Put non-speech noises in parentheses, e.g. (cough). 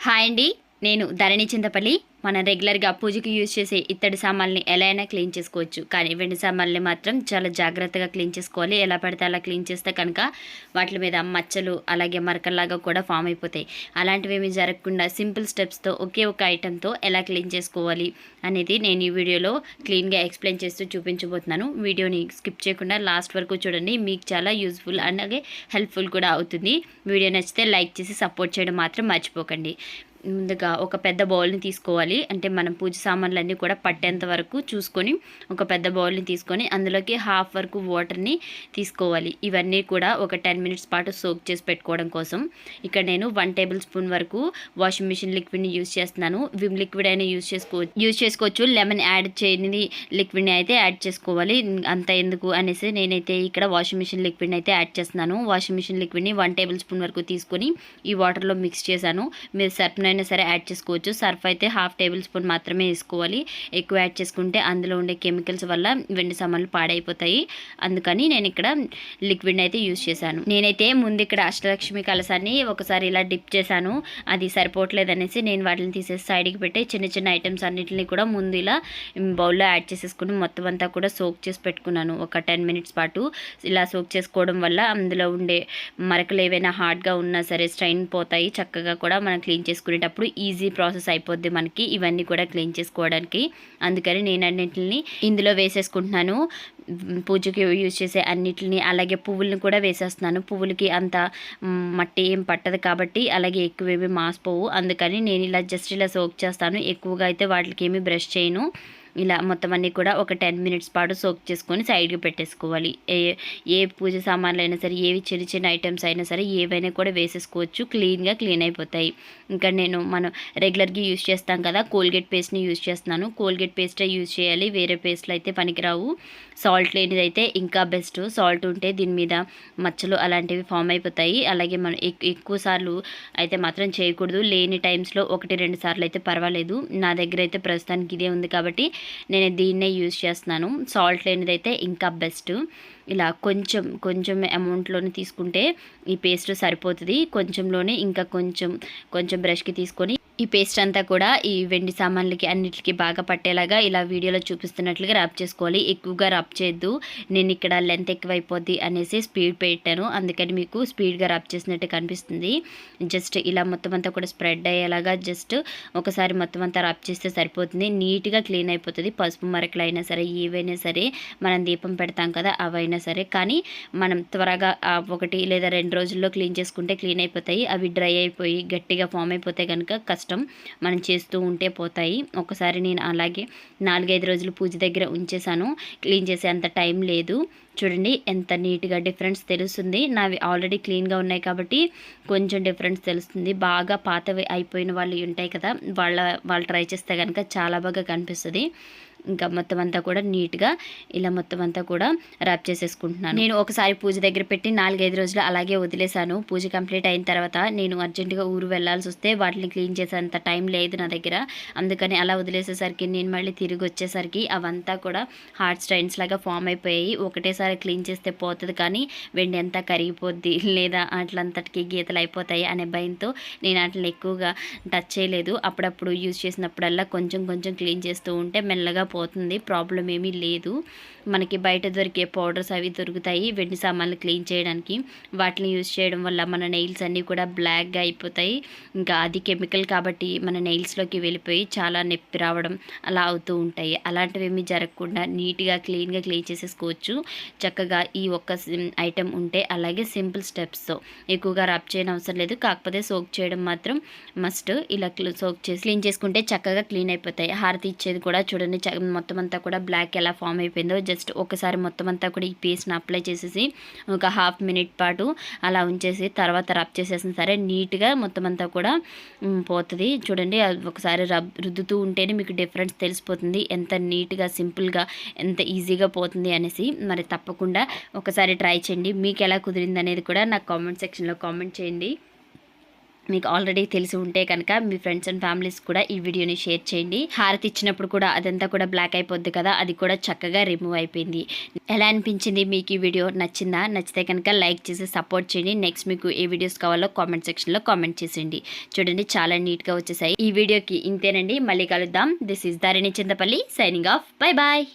Hi అండి. నేను ధరణి చింతపల్లి మనం రెగ్యులర్గా పూజకి యూజ్ చేసే ఇత్తడి సామాన్ని ఎలా అయినా క్లీన్ చేసుకోవచ్చు. కానీ వెండి సామాన్ని మాత్రం చాలా జాగ్రత్తగా క్లీన్ చేసుకోవాలి. ఎలా పడితే అలా క్లీన్ చేస్తే కనుక వాటి మీద మచ్చలు అలాగే మరకల్లాగా కూడా ఫామ్ అయిపోతాయి. అలాంటివి ఏమీ జరగకుండా సింపుల్ స్టెప్స్తో ఒకే ఒక ఐటెంతో ఎలా క్లీన్ చేసుకోవాలి అనేది నేను ఈ వీడియోలో క్లీన్గా ఎక్స్ప్లెయిన్ చేస్తూ చూపించబోతున్నాను. వీడియోని స్కిప్ చేయకుండా లాస్ట్ వరకు చూడండి. మీకు చాలా యూజ్ఫుల్ అలాగే హెల్ప్ఫుల్ కూడా అవుతుంది. వీడియో నచ్చితే లైక్ చేసి సపోర్ట్ చేయడం మాత్రం మర్చిపోకండి. ముందుగా ఒక పెద్ద బౌల్ని తీసుకోవాలి. అంటే మనం పూజ సామాన్లన్నీ కూడా పట్టేంత వరకు చూసుకొని ఒక పెద్ద బౌల్ని తీసుకొని అందులోకి హాఫ్ వరకు వాటర్ని తీసుకోవాలి. ఇవన్నీ కూడా ఒక టెన్ మినిట్స్ పాటు సోక్ చేసి పెట్టుకోవడం కోసం. ఇక్కడ నేను వన్ టేబుల్ స్పూన్ వరకు వాషింగ్ మిషన్ లిక్విడ్ని యూజ్ చేస్తున్నాను. విమ్ లిక్విడ్ అయినా యూజ్ చేసుకోవచ్చు యూజ్ చేసుకోవచ్చు. లెమన్ యాడ్ చేయని లిక్విడ్ని అయితే యాడ్ చేసుకోవాలి. అంత ఎందుకు అనేసి నేనైతే ఇక్కడ వాషింగ్ మిషన్ లిక్విడ్ని అయితే యాడ్ చేస్తున్నాను. వాషింగ్ మిషన్ లిక్విడ్ని వన్ టేబుల్ స్పూన్ వరకు తీసుకొని ఈ వాటర్లో మిక్స్ చేశాను. మీరు సర్ఫ్నైనా సరే యాడ్ చేసుకోవచ్చు. సర్ఫ్ అయితే హాఫ్ టేబుల్ స్పూన్ మాత్రమే వేసుకోవాలి. ఎక్కువ యాడ్ చేసుకుంటే అందులో ఉండే కెమికల్స్ వల్ల వెండి సామాన్లు పాడైపోతాయి. అందుకని నేను ఇక్కడ లిక్విడ్ని అయితే యూజ్ చేశాను. నేనైతే ముందు ఇక్కడ అష్టలక్ష్మి కలసాన్ని ఒకసారి ఇలా డిప్ చేశాను. అది సరిపోవట్లేదు అనేసి నేను వాటిని తీసేసి సైడ్కి పెట్టి చిన్న చిన్న ఐటమ్స్ అన్నిటిని కూడా ముందు ఇలా బౌల్లో యాడ్ చేసేసుకుని మొత్తం అంతా కూడా సోక్ చేసి పెట్టుకున్నాను. ఒక టెన్ మినిట్స్ పాటు ఇలా సోక్ చేసుకోవడం వల్ల అందులో ఉండే మరకలు ఏవైనా హార్డ్గా ఉన్నా సరే స్ట్రైన్ పోతాయి. చక్కగా కూడా మనం క్లీన్ చేసుకునేటప్పుడు ఈజీ ప్రాసెస్ అయిపోద్ది మనకి. ఇవన్నీ కూడా క్లీన్ చేసుకోవడానికి. అందుకని నేను అన్నింటిని ఇందులో వేసేసుకుంటున్నాను. పూజకి యూజ్ చేసే అన్నిటిని అలాగే పువ్వులను కూడా వేసేస్తున్నాను. పువ్వులకి అంత మట్టి ఏం పట్టదు కాబట్టి అలాగే ఎక్కువ ఏమి మాసిపోవు. అందుకని నేను ఇలా జస్ట్ ఇలా సోక్ చేస్తాను. ఎక్కువగా అయితే వాటికి ఏమి బ్రష్ చేయను. ఇలా మొత్తం అన్నీ కూడా ఒక టెన్ మినిట్స్ పాటు సోక్ చేసుకొని సైడ్కి పెట్టేసుకోవాలి. ఏ ఏ పూజ సామాన్లు అయినా సరే ఏవి చిన్న చిన్న ఐటమ్స్ అయినా సరే ఏవైనా కూడా వేసేసుకోవచ్చు. క్లీన్గా క్లీన్ అయిపోతాయి. ఇంకా నేను మనం రెగ్యులర్గా యూజ్ చేస్తాం కదా కోల్గేట్ పేస్ట్ని యూజ్ చేస్తున్నాను. కోల్గేట్ పేస్టే యూజ్ చేయాలి. వేరే పేస్ట్లు అయితే పనికిరావు. సాల్ట్ లేనిది అయితే ఇంకా బెస్ట్. సాల్ట్ ఉంటే దీని మీద మచ్చలు అలాంటివి ఫామ్ అయిపోతాయి. అలాగే మనం ఎక్- ఎక్కువ సార్లు అయితే మాత్రం చేయకూడదు. లేని టైమ్స్లో ఒకటి రెండు సార్లు అయితే పర్వాలేదు. నా దగ్గర అయితే ప్రస్తుతానికి ఇదే ఉంది కాబట్టి నేను దీన్నే యూజ్ చేస్తున్నాను. సాల్ట్ లేనిదైతే ఇంకా బెస్ట్. ఇలా కొంచెం కొంచెం అమౌంట్లోనే తీసుకుంటే ఈ పేస్ట్ సరిపోతుంది. కొంచెంలోనే ఇంకా కొంచెం కొంచెం బ్రష్కి తీసుకొని ఈ పేస్ట్ అంతా కూడా ఈ వెండి సామాన్లకి అన్నిటికీ బాగా పట్టేలాగా ఇలా వీడియోలో చూపిస్తున్నట్లుగా ర్యాప్ చేసుకోవాలి. ఎక్కువగా రబ్ చేయొద్దు. నేను ఇక్కడ లెంత్ ఎక్కువైపోద్ది అనేసి స్పీడ్ పెట్టాను. అందుకని మీకు స్పీడ్గా రబ్ చేసినట్టు కనిపిస్తుంది. జస్ట్ ఇలా మొత్తం అంతా కూడా స్ప్రెడ్ అయ్యేలాగా జస్ట్ ఒకసారి మొత్తం అంతా రబ్ చేస్తే సరిపోతుంది. నీట్గా క్లీన్ అయిపోతుంది. పసుపు మరకలు అయినా సరే ఏవైనా సరే మనం దీపం పెడతాం కదా అవైనా సరే. కానీ మనం త్వరగా ఒకటి లేదా రెండు రోజుల్లో క్లీన్ చేసుకుంటే క్లీన్ అయిపోతాయి. అవి డ్రై అయిపోయి గట్టిగా ఫామ్ అయిపోతే కనుక కష్టం మనం చేస్తూ ఉంటే పోతాయి. ఒకసారి నేను అలాగే నాలుగైదు రోజులు పూజ దగ్గర ఉంచేసాను క్లీన్ చేసే అంత టైం లేదు. చూడండి ఎంత నీట్గా డిఫరెన్స్ తెలుస్తుంది. నావి ఆల్రెడీ క్లీన్గా ఉన్నాయి కాబట్టి కొంచెం డిఫరెన్స్ తెలుస్తుంది. బాగా పాతవి అయిపోయిన వాళ్ళు ఉంటాయి కదా వాళ్ళ వాళ్ళు ట్రై చేస్తే కనుక చాలా బాగా కనిపిస్తుంది. ఇంకా మొత్తం అంతా కూడా నీట్గా ఇలా మొత్తం అంతా కూడా ర్యాప్ చేసేసుకుంటున్నాను. నేను ఒకసారి పూజ దగ్గర పెట్టి నాలుగైదు రోజులు అలాగే వదిలేశాను. పూజ కంప్లీట్ అయిన తర్వాత నేను అర్జెంటుగా ఊరు వెళ్ళాల్సి వస్తే వాటిని క్లీన్ చేసేంత టైం లేదు నా దగ్గర. అందుకని అలా వదిలేసేసరికి నేను మళ్ళీ తిరిగి వచ్చేసరికి అవంతా కూడా హార్ట్ స్టైన్స్ లాగా ఫామ్ అయిపోయాయి. ఒకటేసారి క్లీన్ చేస్తే పోతుంది కానీ వెండి అంతా కరిగిపోద్ది (laughs) లేదా అట్లంతటికి గీతలు అయిపోతాయి అనే భయంతో నేను వాటిని ఎక్కువగా టచ్ చేయలేదు. అప్పుడప్పుడు యూజ్ చేసినప్పుడల్లా కొంచెం కొంచెం క్లీన్ చేస్తూ ఉంటే మెల్లగా పోతుంది. ప్రాబ్లం ఏమీ లేదు. మనకి బయట దొరికే పౌడర్స్ అవి దొరుకుతాయి. వెండి సామాన్లు క్లీన్ చేయడానికి. వాటిని యూజ్ చేయడం వల్ల మన నెయిల్స్ అన్నీ కూడా బ్లాక్గా అయిపోతాయి. ఇంకా అది కెమికల్ కాబట్టి మన నెయిల్స్లోకి వెళ్ళిపోయి చాలా నొప్పి రావడం అలా అవుతూ ఉంటాయి. అలాంటివి ఏమీ జరగకుండా నీట్గా క్లీన్గా క్లీన్ చేసేసుకోవచ్చు. చక్కగా ఈ ఒక్క ఐటెం ఉంటే అలాగే సింపుల్ స్టెప్స్తో ఎక్కువగా రబ్ చేయడం అవసరం లేదు. కాకపోతే సోక్ చేయడం మాత్రం మస్ట్. ఇలా సోక్ చేసి క్లీన్ చేసుకుంటే చక్కగా క్లీన్ అయిపోతాయి. హారతి ఇచ్చేది కూడా చూడండి. మొత్తం అంతా కూడా బ్లాక్ ఎలా ఫామ్ అయిపోయిందో జస్ట్ ఒకసారి మొత్తం అంతా కూడా ఈ పేస్ట్ని అప్లై చేసేసి ఒక హాఫ్ మినిట్ పాటు అలా ఉంచేసి తర్వాత రబ్ చేసేసిన సరే నీట్గా మొత్తం అంతా కూడా పోతుంది. చూడండి ఒకసారి రబ్ రుద్దుతూ ఉంటేనే మీకు డిఫరెన్స్ తెలిసిపోతుంది. ఎంత నీట్గా సింపుల్గా ఎంత ఈజీగా పోతుంది అనేసి మరి తప్పకుండా ఒకసారి ట్రై చేయండి. మీకు ఎలా కుదిరింది అనేది కూడా నాకు కామెంట్ సెక్షన్లో కామెంట్ చేయండి. మీకు ఆల్రెడీ తెలిసి ఉంటే కనుక మీ ఫ్రెండ్స్ అండ్ ఫ్యామిలీస్ కూడా ఈ వీడియోని షేర్ చేయండి. హారతి ఇచ్చినప్పుడు కూడా అదంతా కూడా బ్లాక్ అయిపోద్ది కదా అది కూడా చక్కగా రిమూవ్ అయిపోయింది. ఎలా అనిపించింది మీకు ఈ వీడియో? నచ్చిందా? నచ్చితే కనుక లైక్ చేసి సపోర్ట్ చేయండి. నెక్స్ట్ మీకు ఏ వీడియోస్ కావాలో కామెంట్ సెక్షన్లో కామెంట్ చేసేయండి. చూడండి చాలా నీట్గా వచ్చేసాయి. ఈ వీడియోకి ఇంతేనండి. మళ్ళీ కలుద్దాం. This is Dharani Chintapalli signing off. Bye bye.